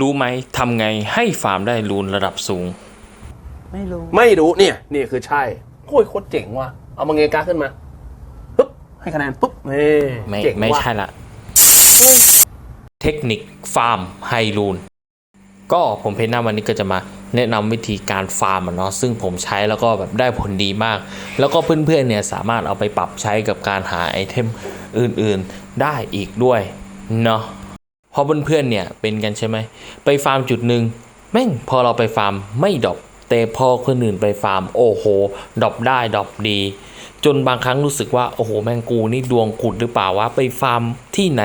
รู้ไหมทำไงให้ฟาร์มได้รูนระดับสูง ไม่รู้ ไม่รู้เนี่ยนี่คือใช่โอ้ยโคตรเจ๋งว่ะเอามาเงกาขึ้นมาปุ๊บให้คะแนนปุ๊บนี่ไม่เจ๋งไม่ว่ะใช่ละ เทคนิคฟาร์มไฮรูนก็ผมเพนหน้าวันนี้ก็จะมาแนะนำวิธีการฟาร์มอะเนาะซึ่งผมใช้แล้วก็แบบได้ผลดีมาก แล้วก็เพื่อนๆเนี่ยสามารถเอาไปปรับใช้กับการหาไอเทมอื่นๆได้อีกด้วยเนาะ เพราะเพื่อนๆเนี่ยเป็นกันใช่ไหมไปฟาร์มจุดหนึ่งแม่งพอเราไปฟาร์มไม่ดอปแต่พอคนอื่นไปฟาร์ม โอ้โหดอปได้ดอปดี จนบางครั้งรู้สึกว่าโอ้โหแมงกูนี่ดวงกุดหรือเปล่าวะไปฟาร์มที่ไหน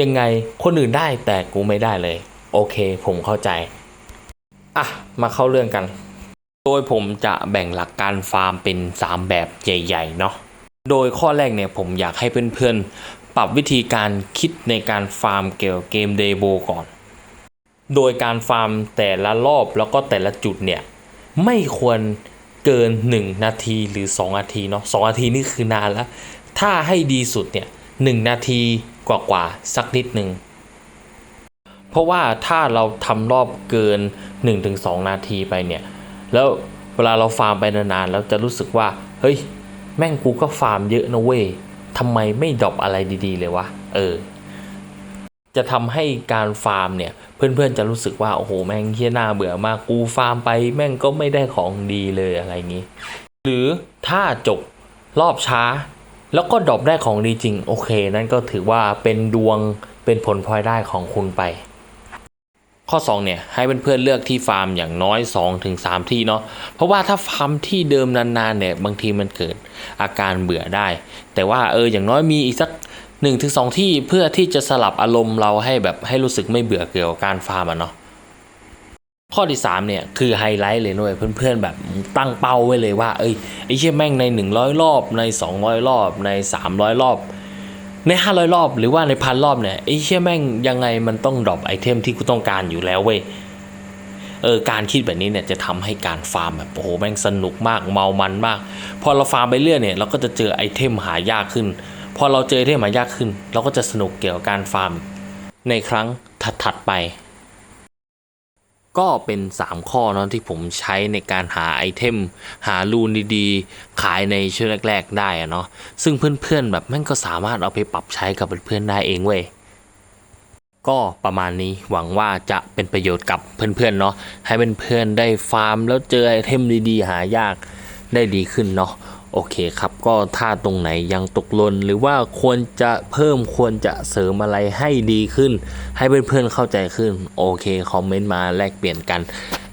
ยังไงคนอื่นได้แต่กูไม่ได้เลย โอเคผมเข้าใจอะมาเข้าเรื่องกัน โดยผมจะแบ่งหลักการฟาร์มเป็น 3 แบบใหญ่ ๆ เนาะโดยข้อแรกเนี่ยผมอยากให้เพื่อนๆ ปรับวิธีการคิดในการฟาร์มเกี่ยวกับเกมเดโบก่อน โดยการฟาร์มแต่ละรอบแล้วก็แต่ละจุดเนี่ยไม่ควรเกิน 1 นาทีหรือ 2 นาทีเนาะสนาทีนี่คือนานแล้ว ถ้าให้ดีสุดเนี่ยหนาทีกว่าๆสักนิดหนึ่งเพราะว่าถ้าเราทำรอบเกิน 1-2 นาทีไปเนี่ยแล้วเวลาเราฟาร์มไปนานๆแล้วจะรู้สึกว่าเฮ้ยแม่งกูก็ฟาร์มเยอะนะเว้ย ทำไมไม่ดรอปอะไรดีๆเลยวะ เออ จะทำให้การฟาร์มเนี่ย เพื่อนๆจะรู้สึกว่า โอ้โห แม่งเฮี้ยน่าเบื่อมาก กูฟาร์มไปแม่งก็ไม่ได้ของดีเลยอะไรอย่างนี้ หรือถ้าจบรอบช้า แล้วก็ดรอปได้ของดีจริง โอเค นั่นก็ถือว่าเป็นดวงเป็นผลพลอยได้ของคุณไป ข้อ 2 เนี่ยให้เพื่อนๆเลือกที่ฟาร์มอย่างน้อย 2-3 ที่เนาะเพราะว่าถ้าฟาร์มที่เดิมนานๆเนี่ยบางทีมันเกิดอาการเบื่อได้ แต่ว่าเอออย่างน้อยมีอีกสัก1-2 ที่เพื่อที่จะสลับอารมณ์เราให้แบบให้รู้สึกไม่เบื่อเกี่ยวกับการฟาร์มอะเนาะข้อที่3เนี่ยคือไฮไลท์เลยด้วยเพื่อนๆแบบตั้งเป้าไว้เลยว่าเอ้ยไอ้เชี่ยแม่งใน 100 รอบใน 200 รอบใน 300 รอบ ใน 500 รอบหรือว่าในพันรอบเนี่ยไอ้เชี่ยแม่งยังไงมันต้องดรอปไอเทมที่กูต้องการอยู่แล้วเว้ยเออการคิดแบบนี้เนี่ยจะทำให้การฟาร์มแบบโอ้โหแม่งสนุกมากเมามันมาก พอเราฟาร์มไปเรื่อยเนี่ยเราก็จะเจอไอเทมหายากขึ้น พอเราเจอไอเทมหายากขึ้น เราก็จะสนุกเกี่ยวกับการฟาร์มในครั้งถัดๆไป ก็เป็น 3 ข้อเนาะที่ผมใช้ในการหาไอเทม หารูนดีๆ ขายในช่วงแรกๆ ได้อะเนาะซึ่งเพื่อนๆแบบแม่งก็สามารถเอาไปปรับใช้กับเพื่อนๆได้เองเว้ยก็ประมาณนี้หวังว่าจะเป็นประโยชน์กับเพื่อนๆเนาะให้เพื่อนๆได้ฟาร์มแล้วเจอไอเทมดีๆ หายากได้ดีขึ้นเนาะ โอเคครับก็ถ้าตรงไหนยังตกหล่นหรือว่าควรจะเพิ่มควรจะเสริมอะไรให้ดีขึ้น ให้เพื่อนๆเข้าใจขึ้น โอเคคอมเมนต์มาแลกเปลี่ยนกัน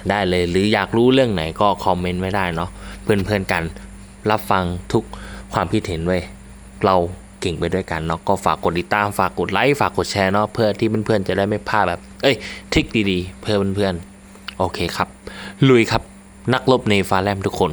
ได้เลย หรืออยากรู้เรื่องไหนก็คอมเมนต์ไว้ได้เนาะเพื่อนๆกันรับฟังทุกความคิดเห็นเว้ยเราเก่งไปด้วยกันเนาะก็ฝากกดติดตามฝากกดไลค์ฝากกดแชร์เนาะเพื่อที่เพื่อนๆจะได้ไม่พลาดแบบ เอ้ยทริคดีๆ เพื่อเพื่อนๆโอเคครับ ลุยครับนักรบในฟ้าแลมทุกคน